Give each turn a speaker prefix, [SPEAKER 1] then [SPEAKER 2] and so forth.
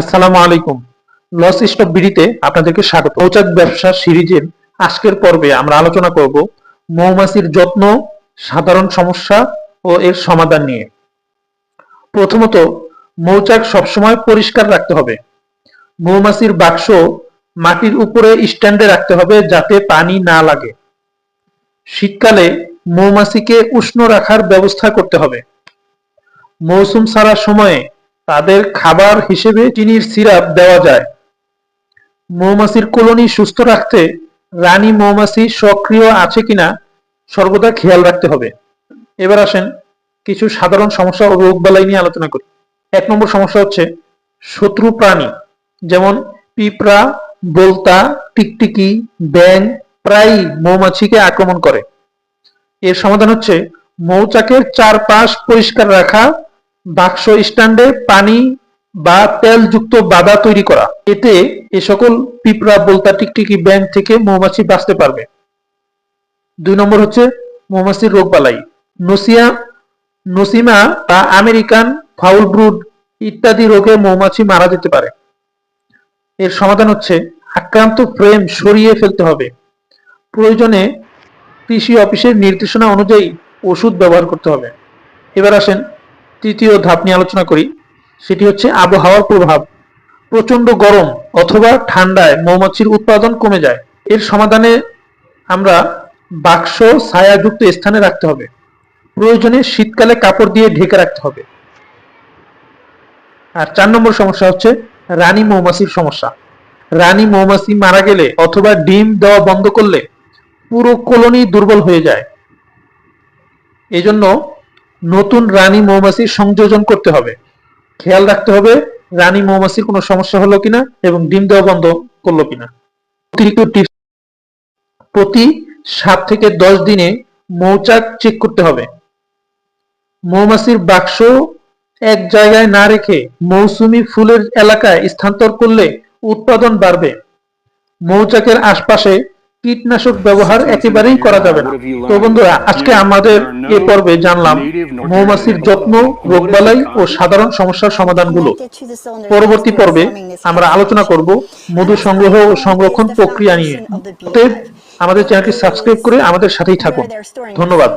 [SPEAKER 1] আসসালামু আলাইকুম। Loss stop বিডিতে আপনাদেরকে স্বাগত। মৌচাক ব্যবসা সিরিজের আজকের পর্বে আমরা আলোচনা করব মৌমাছির যত্ন, সাধারণ সমস্যা ও এর সমাধান নিয়ে। প্রথমত, মৌচাক সবসময় পরিষ্কার রাখতে হবে। মৌমাছির বাক্স মাটির উপরে স্ট্যান্ডে রাখতে হবে যাতে পানি না লাগে। শীতকালে মৌমাছিকে উষ্ণ রাখার ব্যবস্থা করতে হবে। মৌসুম ছাড়ার সময়ে তাদের খাবার হিসেবে চিনির সিরাপ দেওয়া যায়। মৌমাছির কলোনি সুস্থ রাখতে রানী মৌমাছি সক্রিয় আছে কিনা সর্বদা খেয়াল রাখতে হবে। এবার আসেন কিছু সাধারণ সমস্যা ও রোগবালাই নিয়ে আলোচনা করি। এক নম্বর সমস্যা হচ্ছে শত্রু প্রাণী, যেমন পিঁপড়া, বোলতা, টিকটিকি ব্যাং প্রায়ই মৌমাছিকে আক্রমণ করে। এর সমাধান হচ্ছে মৌচাকের চারপাশ পরিষ্কার রাখা বাক্স স্ট্যান্ডে পানি বা তেলযুক্ত বাধা তৈরি করা। এতে এ সকল পিঁপড়া, বলতা, টিকটিকি ব্যাংক থেকে মৌমাছি বাঁচতে পারবে। দুই নম্বর হচ্ছে মৌমাছির রোগ রোগবালাই নসিয়া, নসিমা বা আমেরিকান ফাউল ব্রুড ইত্যাদি রোগে মৌমাছি মারা যেতে পারে। এর সমাধান হচ্ছে আক্রান্ত ফ্রেম সরিয়ে ফেলতে হবে। প্রয়োজনে কৃষি অফিসের নির্দেশনা অনুযায়ী ওষুধ ব্যবহার করতে হবে। এবার আসেন তৃতীয় ধাপ নিয়ে আলোচনা করি। সেটি হচ্ছে আবহাওয়ার প্রভাব। প্রচণ্ড গরম অথবা ঠান্ডায় মৌমাছির উৎপাদন কমে যায়। এর সমাধানে আমরা বাক্স ছায়াযুক্ত স্থানে রাখতে হবে। প্রয়োজনে শীতকালে কাপড় দিয়ে ঢেকে রাখতে হবে। আর চার নম্বর সমস্যা হচ্ছে রানী মৌমাছির সমস্যা। রানী মৌমাছি মারা গেলে অথবা ডিম দেওয়া বন্ধ করলে পুরো কলোনি দুর্বল হয়ে যায়। এজন্য নতুন রানী মৌমাছির সংযোজন করতে হবে। খেয়াল রাখতে হবে, রানী মৌমাছির কোনো সমস্যা হলো কিনা এবং ডিম দেওয়া বন্ধ করল কিনা। অতিরিক্ত প্রতি সাত থেকে দশ দিনে মৌচাক চেক করতে হবে। মৌমাছির বাক্স এক জায়গায় না রেখে মৌসুমি ফুলের এলাকায় স্থানান্তর করলে উৎপাদন বাড়বে। মৌচাকের আশপাশে কীটনাশক ব্যবহার একেবারেই করা যাবে না। তো বন্ধুরা, আজকে আমাদের এ পর্বে জানলাম মৌমাছির যত্ন, রোগবালাই ও সাধারণ সমস্যার সমাধানগুলো। পরবর্তী পর্বে আমরা আলোচনা করব মধু সংগ্রহ ও সংরক্ষণ প্রক্রিয়া নিয়ে। অতএব আমাদের চ্যানেলটি সাবস্ক্রাইব করে আমাদের সাথেই থাকুন। ধন্যবাদ।